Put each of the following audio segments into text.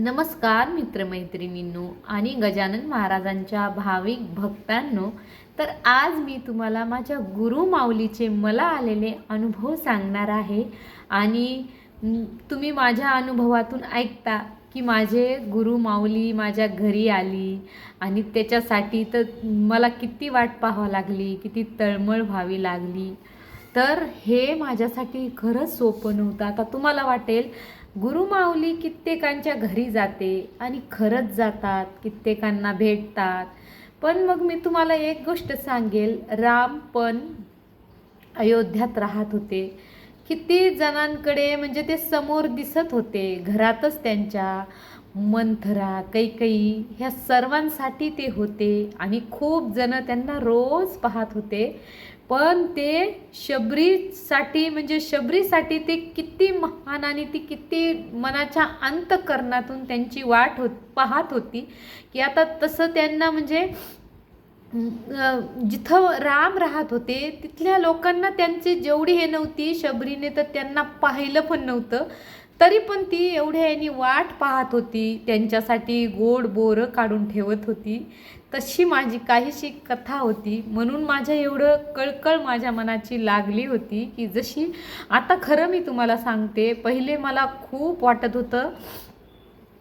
नमस्कार मित्रमैत्रिणींनो आणि गजानन महाराजांच्या भाविक भक्तांनो तर आज मी तुम्हाला माझ्या गुरु माऊलीचे मला आलेले अनुभव सांगणार आहे. आणि तुम्ही माझ्या अनुभवातून ऐकता की माझे गुरु माऊली माझ्या घरी आली आणि त्याच्यासाठी तर मला किती वाट पाहावं लागली किती तळमळ व्हावी लागली. तर हे माझ्यासाठी खरंच सोपं नव्हतं. आता तुम्हाला वाटेल गुरुमाऊली कित्येकांच्या घरी जाते आणि खरंच जातात कित्येकांना भेटतात. पण मग मी तुम्हाला एक गोष्ट सांगेल. राम पण अयोध्यात राहत होते. किती जणांकडे म्हणजे ते समोर दिसत होते घरातच त्यांच्या. मंथरा कैकई ह्या सर्वांसाठी ते होते. आणि खूप जण त्यांना रोज पाहत होते. पण ते शबरीसाठी म्हणजे शबरीसाठी ते किती महान आणि ती किती मनाच्या अंतकरणातून त्यांची वाट होत पाहत होती. की आता तसं त्यांना म्हणजे जिथं राम राहत होते तिथल्या लोकांना त्यांची जेवढी हे नव्हती शबरीने तर त्यांना पाहिलं पण नव्हतं. तरी पण ती एवढ्या यांनी वाट पाहत होती त्यांच्यासाठी गोड बोरं काढून ठेवत होती. तशी माझी काहीशी कथा होती. म्हणून माझ्या एवढं कळकळ माझ्या मनाची लागली होती की जशी आता खरं मी तुम्हाला सांगते पहिले मला खूप वाटत होतं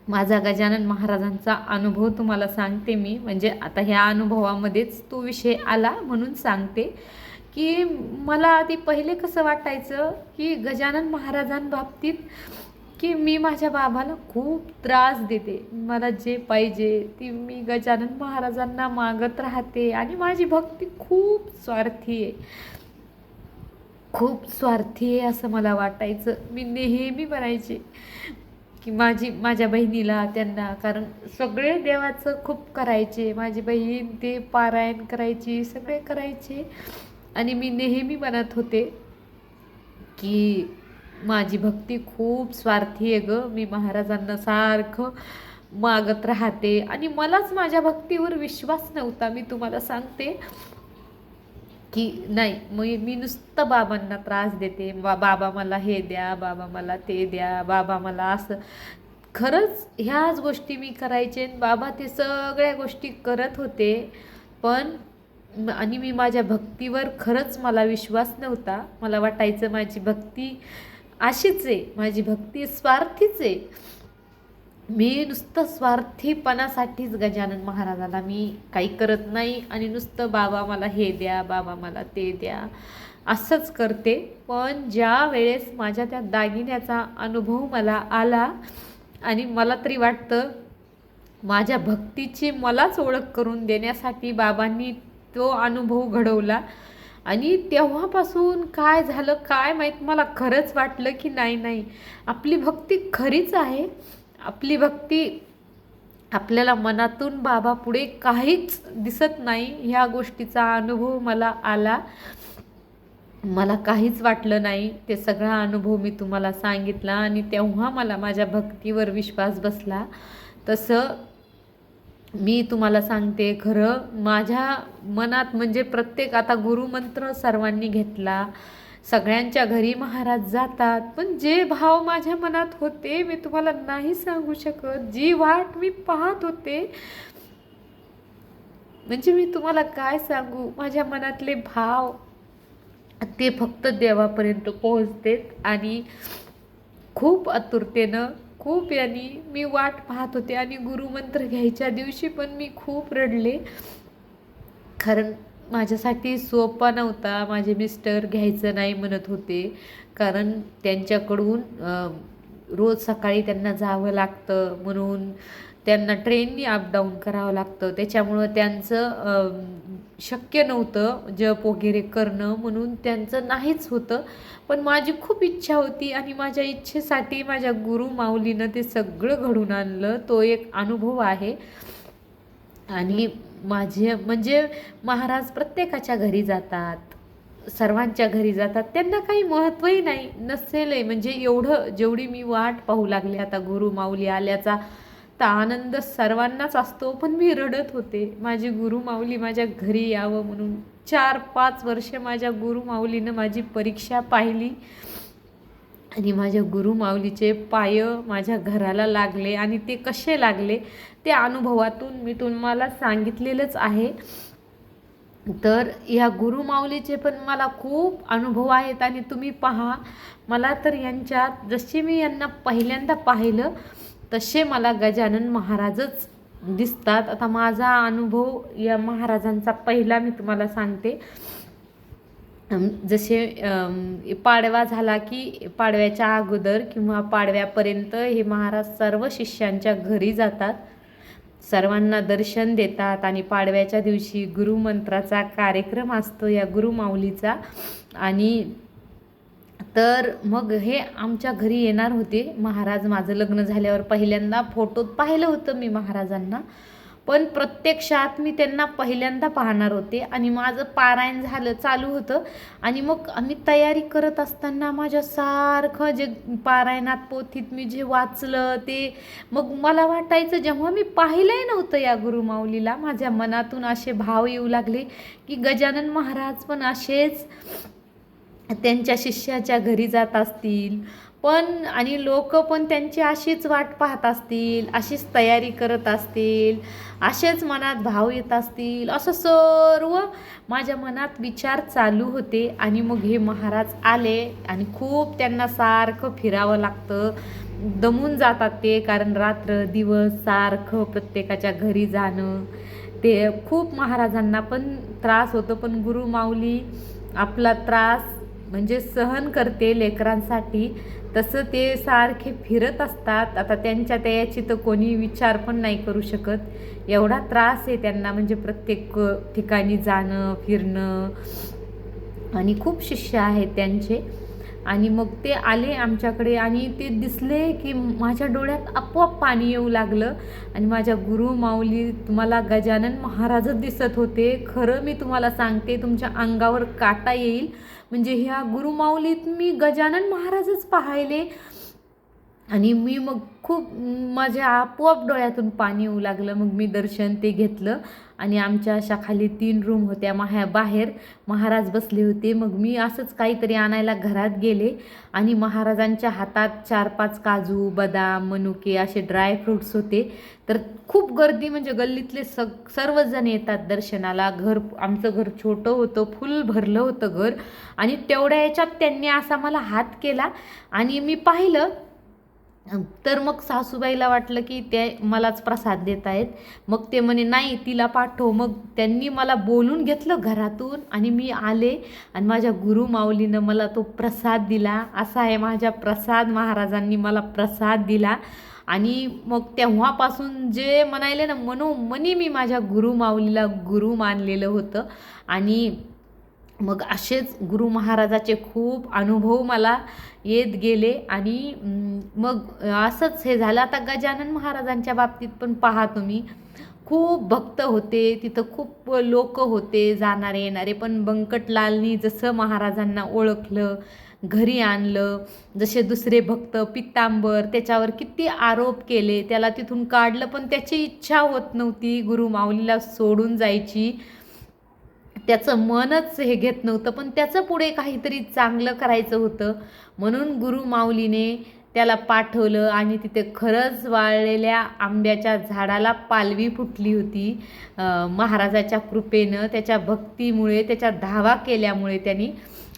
माझा गजानन महाराजांचा अनुभव तुम्हाला सांगते मी. म्हणजे आता ह्या अनुभवामध्येच तो विषय आला म्हणून सांगते की मला आधी पहिले कसं वाटायचं की गजानन महाराजांबाबतीत की मी माझ्या बाबाला खूप त्रास देते. मला जे पाहिजे ती मी गजानन महाराजांना मागत राहते आणि माझी भक्ती खूप स्वार्थी आहे. खूप स्वार्थी आहे असं मला वाटायचं. मी नेहमी म्हणायचे की माझी माझ्या बहिणीला त्यांना कारण सगळे देवाचं खूप करायचे. माझी बहीण ते पारायण करायची सगळे करायचे. आणि मी नेहमी म्हणत होते की माझी भक्ती खूप स्वार्थी आहे ग. मी महाराजांना सारखं मागत राहते. आणि मलाच माझ्या भक्तीवर विश्वास नव्हता. मी तुम्हाला सांगते की नाही मग मी नुसतं बाबांना त्रास देते. बा बाबा मला हे द्या बाबा मला ते द्या बाबा मला असं. खरंच ह्याच गोष्टी मी करायचे आणि बाबा ते सगळ्या गोष्टी करत होते. पण आणि मी माझ्या भक्तीवर खरंच मला विश्वास नव्हता. मला वाटायचं माझी भक्ती अशीच आहे माझी भक्ती स्वार्थीच आहे. मी नुसतं स्वार्थीपणासाठीच गजानन महाराजाला मी काही करत नाही आणि नुसतं बाबा मला हे द्या बाबा मला ते द्या असंच करते. पण ज्या वेळेस माझ्या त्या दागिन्याचा अनुभव मला आला आणि मला तरी वाटतं माझ्या भक्तीची मलाच ओळख करून देण्यासाठी बाबांनी तो अनुभव घडवला आणि तेव्हापासून काय झालं काय माहीत मला खरंच वाटलं की नाही नाही. आपली भक्ती खरीच आहे. आपली भक्ती आपल्याला मनातून बाबा पुढे काहीच दिसत नाही. ह्या गोष्टीचा अनुभव मला आला. मला काहीच वाटलं नाही. ते सगळा अनुभव मी तुम्हाला सांगितला आणि तेव्हा मला माझ्या भक्तीवर विश्वास बसला. तसं मी तुम्हाला सांगते खरं माझ्या मनात म्हणजे प्रत्येक आता गुरुमंत्र सर्वांनी घेतला. सगळ्यांच्या घरी महाराज जातात. पण जे भाव माझ्या मनात होते मी तुम्हाला नाही सांगू शकत. जी वाट मी पाहत होते म्हणजे मी तुम्हाला काय सांगू? माझ्या मनातले भाव ते फक्त देवापर्यंत पोहोचतेत आणि खूप आतुरतेनं खूप यांनी मी वाट पाहत होते आणि गुरुमंत्र घ्यायच्या दिवशी पण मी खूप रडले. कारण माझ्यासाठी सोपा नव्हता माझे मिस्टर घ्यायचं नाही म्हणत होते. कारण त्यांच्याकडून रोज सकाळी त्यांना जावं लागतं म्हणून त्यांना ट्रेननी अपडाऊन करावं लागतं. त्याच्यामुळं त्यांचं शक्य नव्हतं जप वगैरे करणं म्हणून त्यांचं नाहीच होतं. पण माझी खूप इच्छा होती आणि माझ्या इच्छेसाठी माझ्या गुरु माऊलीनं ते सगळं घडून आणलं. तो एक अनुभव आहे. आणि माझे म्हणजे महाराज प्रत्येकाच्या घरी जातात. सर्वांच्या घरी जातात. त्यांना काही महत्त्वही नाही नसेलही. म्हणजे एवढं जेवढी मी वाट पाहू लागले आता गुरु माऊली आल्याचा तर आनंद सर्वांनाच असतो पण मी रडत होते. माझी गुरुमाऊली माझ्या घरी यावं म्हणून. चार पाच वर्ष माझ्या गुरुमाऊलीनं माझी परीक्षा पाहिली. आणि माझ्या गुरुमाऊलीचे पाय माझ्या घराला लागले आणि ते कसे लागले ते अनुभवातून मी तुम्हाला सांगितलेलंच आहे. तर या गुरुमाऊलीचे पण मला खूप अनुभव आहेत आणि तुम्ही पहा मला तर यांच्यात जसे मी यांना पहिल्यांदा पाहिलं तसे मला गजानन महाराजच दिसतात. आता माझा अनुभव या महाराजांचा पहिला मी तुम्हाला सांगते. जसे पाडवा झाला की पाडव्याच्या अगोदर किंवा पाडव्यापर्यंत हे महाराज सर्व शिष्यांच्या घरी जातात. सर्वांना दर्शन देतात आणि पाडव्याच्या दिवशी गुरुमंत्राचा कार्यक्रम असतो या गुरुमाऊलीचा. आणि तर मग हे आमच्या घरी येणार होते. महाराज माझं लग्न झाल्यावर पहिल्यांदा फोटोत पाहिलं होतं मी महाराजांना. पण प्रत्यक्षात मी त्यांना पहिल्यांदा पाहणार होते आणि माझं पारायण झालं चालू होतं. आणि मग आम्ही तयारी करत असताना माझ्या सारखं जे पारायणात पोथीत मी जे वाचलं ते मग मला वाटायचं जेव्हा मी पाहिलंही नव्हतं या गुरुमाऊलीला माझ्या मनातून असे भाव येऊ लागले की गजानन महाराज पण असेच त्यांच्या शिष्याच्या घरी जात असतील. पण आणि लोक पण त्यांची अशीच वाट पाहत असतील अशीच तयारी करत असतील असेच मनात भाव येत असतील. असं सर्व माझ्या मनात विचार चालू होते आणि मग हे महाराज आले आणि खूप त्यांना सारखं फिरावं लागतं. दमून जातात ते कारण रात्र दिवस सारखं प्रत्येकाच्या घरी जाणं. ते खूप महाराजांना पण त्रास होतो पण गुरु माऊली आपला त्रास म्हणजे सहन करते लेकरांसाठी. तसं ते सारखे फिरत असतात. आता त्यांच्या त्याची तर कोणी विचार पण नाही करू शकत. एवढा त्रास आहे त्यांना म्हणजे प्रत्येक ठिकाणी जाणं फिरणं. आणि खूप शिष्य आहेत त्यांचे. आणि मग ते आले आमच्याकडे आणि ते दिसले की माझ्या डोळ्यात आपोआप पाणी येऊ लागलं. आणि माझ्या गुरु माऊली तुम्हाला गजानन महाराजच दिसत होते. खरं मी तुम्हाला सांगते तुमच्या अंगावर काटा येईल. म्हणजे ह्या गुरुमाऊलीत मी गजानन महाराजच पाहिले आणि मी मग खूप माझ्या आपोआप डोळ्यातून पाणी येऊ लागलं. मग मी दर्शन ते घेतलं. आणि आमच्या अशा खाली तीन रूम होत्या. माह्या बाहेर महाराज बसले होते. मग मी असंच काहीतरी आणायला घरात गेले. आणि महाराजांच्या हातात चार पाच काजू बदाम मनुके असे ड्रायफ्रूट्स होते. तर खूप गर्दी म्हणजे गल्लीतले सग सर्वजण येतात दर्शनाला. घर आमचं घर छोटं होतं. फुल भरलं होतं घर. आणि तेवढ्या याच्यात त्यांनी असा मला हात केला. आणि मी पाहिलं तर मग सासूबाईला वाटलं की ते मलाच प्रसाद देत आहेत. मग ते म्हणे नाही तिला पाठव. मग त्यांनी मला बोलून घेतलं घरातून आणि मी आले आणि माझ्या गुरु माऊलीनं मला तो प्रसाद दिला. असा आहे माझ्या प्रसाद महाराजांनी मला प्रसाद दिला. आणि मग तेव्हापासून जे म्हणायले ना मनोमनी मी माझ्या गुरु माऊलीला गुरु मानलेलं होतं. आणि मग असेच गुरु महाराजाचे खूप अनुभव मला येत गेले आणि मग असंच हे झालं. आता गजानन महाराजांच्या बाबतीत पण पहा तुम्ही. खूप भक्त होते तिथं खूप लोक होते जाणारे येणारे. पण बंकटलालनी जसं महाराजांना ओळखलं घरी आणलं जसे दुसरे भक्त पित्तांबर त्याच्यावर किती आरोप केले त्याला तिथून काढलं. पण त्याची इच्छा होत नव्हती गुरु माऊलीला सोडून जायची. त्याचं मनच हे घेत नव्हतं पण त्याचं पुढे काहीतरी चांगलं करायचं होतं. म्हणून गुरु माऊलीने त्याला पाठवलं आणि तिथे खरंच वाळलेल्या आंब्याच्या झाडाला पालवी फुटली होती. महाराजाच्या कृपेनं त्याच्या भक्तीमुळे त्याच्या धावा केल्यामुळे त्यांनी.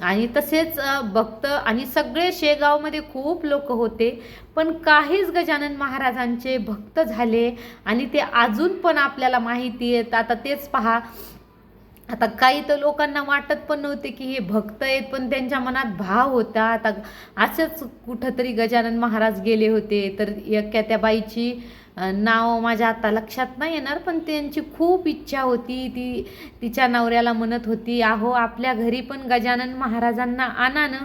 आणि तसेच भक्त आणि सगळे शेगावमध्ये खूप लोक होते पण काहीच गजानन महाराजांचे भक्त झाले. आणि ते अजून पण आपल्याला माहिती आहेत आता तेच पहा आता काही तर लोकांना वाटत पण नव्हते की हे भक्त आहेत पण त्यांच्या मनात भाव होता. आता असंच कुठंतरी गजानन महाराज गेले होते तर एका त्या बाईची नाव माझ्या आता लक्षात नाही येणार पण त्यांची खूप इच्छा होती. ती तिच्या नवऱ्याला म्हणत होती आहो आपल्या घरी पण गजानन महाराजांना आणा ना.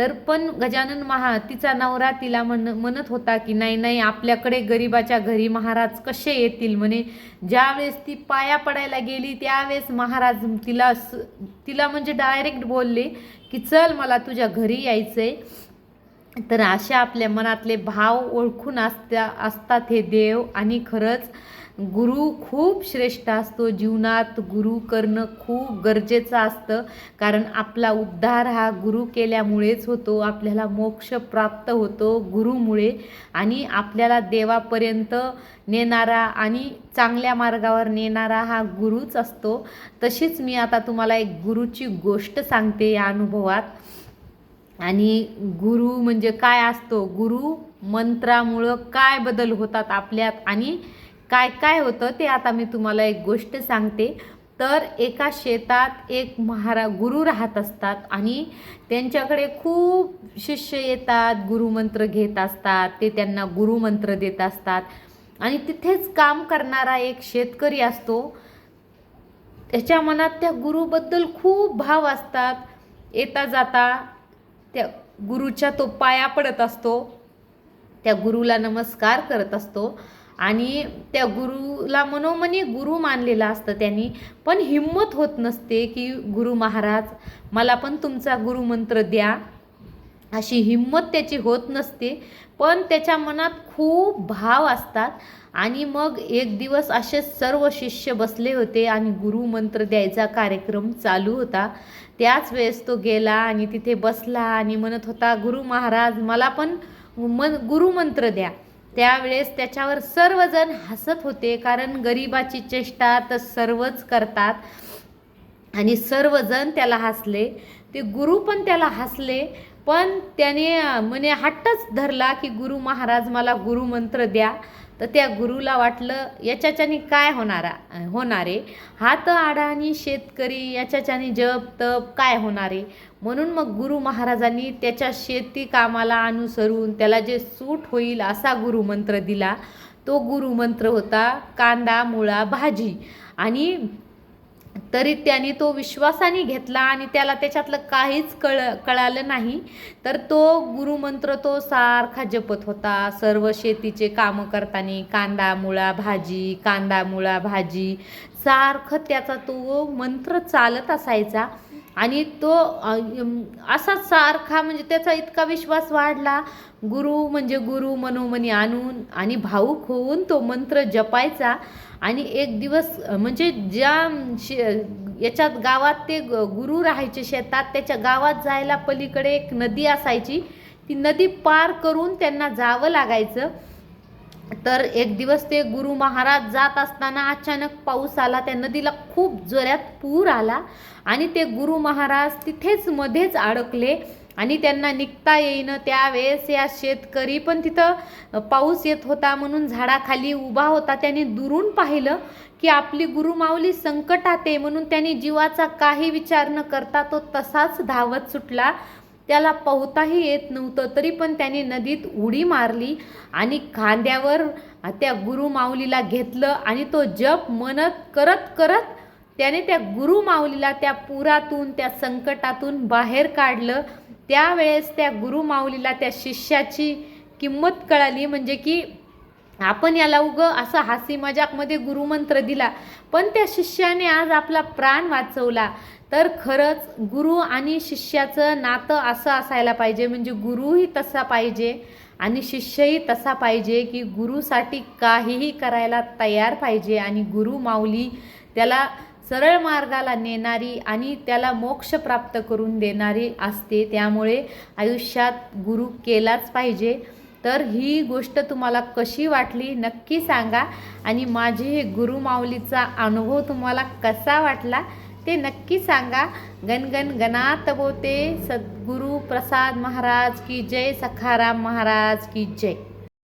तर पण गजानन महा तिचा नवरा तिला म्हण म्हणत होता की नाही नाही आपल्याकडे गरिबाच्या घरी महाराज कसे येतील? म्हणे ज्यावेळेस ती पाया पडायला गेली त्यावेळेस महाराज तिला तिला म्हणजे डायरेक्ट बोलले की चल मला तुझ्या घरी यायचं आहे तर अशा आपल्या मनातले भाव ओळखून असत्या असतात हे देव आणि खरंच गुरु खूप श्रेष्ठ असतो. जीवनात गुरु करणं खूप गरजेचं असतं. कारण आपला उद्धार हा गुरु केल्यामुळेच होतो. आपल्याला मोक्ष प्राप्त होतो गुरुमुळे. आणि आपल्याला देवापर्यंत नेणारा आणि चांगल्या मार्गावर नेणारा हा गुरुच असतो. तशीच मी आता तुम्हाला एक गुरुची गोष्ट सांगते या अनुभवात. आणि गुरु म्हणजे काय असतो? गुरु मंत्रामुळं काय बदल होतात आपल्यात? आणि काय काय होतं ते आता मी तुम्हाला एक गोष्ट सांगते. तर एका शेतात एक महारा गुरु राहत असतात आणि त्यांच्याकडे खूप शिष्य येतात गुरुमंत्र घेत असतात ते त्यांना गुरुमंत्र देत असतात. आणि तिथेच काम करणारा एक शेतकरी असतो. त्याच्या मनात त्या गुरुबद्दल खूप भाव असतात. येता जाता त्या गुरुच्या तो पाया पडत असतो. त्या गुरुला नमस्कार करत असतो. आणि त्या गुरुला मनोमनी गुरु मानलेला असतं त्यांनी. पण हिंमत होत नसते की गुरु महाराज मला पण तुमचा गुरुमंत्र द्या. अशी हिंमत त्याची होत नसते. पण त्याच्या मनात खूप भाव असतात. आणि मग एक दिवस असे सर्व शिष्य बसले होते आणि गुरुमंत्र द्यायचा कार्यक्रम चालू होता. त्याच वेळेस तो गेला आणि तिथे बसला आणि म्हणत होता गुरु महाराज मला पण मन गुरुमंत्र द्या. त्यावेळेस त्याच्यावर सर्वजण हसत होते कारण गरिबाची चेष्टा तर सर्वच करतात. आणि सर्वजण त्याला हसले. ते गुरु पण त्याला हसले पण त्याने म्हणे हट्टच धरला की गुरु महाराज मला गुरुमंत्र द्या. तर त्या गुरुला वाटलं याच्याच्याने काय होणार होणारे हात आडाणी शेतकरी याच्याच्याने जप तप काय होणारे म्हणून मग गुरु महाराजांनी त्याच्या शेती कामाला अनुसरून त्याला जे सूट होईल असा गुरुमंत्र दिला. तो गुरुमंत्र होता कांदा मुळा भाजी. आणि तरी त्याने तो विश्वासाने घेतला आणि त्याला त्याच्यातलं काहीच कळ कळालं नाही. तर तो गुरुमंत्र तो सारखा जपत होता. सर्व शेतीचे कामं करताना कांदा मुळा भाजी कांदा मुळा भाजी सारखं त्याचा तो मंत्र चालत असायचा. आणि तो असा सारखा म्हणजे त्याचा इतका विश्वास वाढला. गुरु म्हणजे गुरु मनोमनी आणून आणि भाऊक होऊन तो मंत्र जपायचा. आणि एक दिवस म्हणजे ज्या शे याच्यात गावात ते गुरु राहायचे शेतात त्याच्या गावात जायला पलीकडे एक नदी असायची. ती नदी पार करून त्यांना जावं लागायचं. तर एक दिवस ते गुरु महाराज जात असताना अचानक पाऊस आला त्या नदीला खूप जोऱ्यात पूर आला आणि ते गुरु महाराज तिथेच मध्येच अडकले आणि त्यांना निघता येईन त्यावेळेस या शेतकरी पण तिथं पाऊस येत होता म्हणून झाडाखाली उभा होता. त्याने दुरून पाहिलं की आपली गुरुमाऊली संकटात आहे म्हणून त्यांनी जीवाचा काही विचार न करता तो तसाच धावत सुटला. त्याला पोहताही येत नव्हतं. तरी पण त्याने नदीत उडी मारली आणि खांद्यावर त्या गुरुमाऊलीला घेतलं आणि तो जप मनत करत करत त्याने त्या गुरुमाऊलीला त्या पुरातून त्या संकटातून बाहेर काढलं. त्यावेळेस त्या गुरुमाऊलीला त्या शिष्याची किंमत कळाली. म्हणजे की आपण याला उगं असं हासी मजाकमध्ये गुरुमंत्र दिला. पण त्या शिष्याने आज आपला प्राण वाचवला. तर खरंच गुरु आणि शिष्याचं नातं असं असायला पाहिजे म्हणजे गुरुही तसा पाहिजे आणि शिष्यही तसा पाहिजे की गुरुसाठी काहीही करायला तयार पाहिजे आणि गुरु माऊली त्याला सरळ मार्गाला नेणारी आणि त्याला मोक्ष प्राप्त करून देणारी असते. त्यामुळे आयुष्यात गुरु केलाच पाहिजे. तर ही गोष्ट तुम्हाला कशी वाटली नक्की सांगा आणि माझी हे गुरुमाऊलीचा अनुभव तुम्हाला कसा वाटला ते नक्की सांगा. गणगण गणात बोते सद्गुरू प्रसाद महाराज की जय सखाराम महाराज की जय.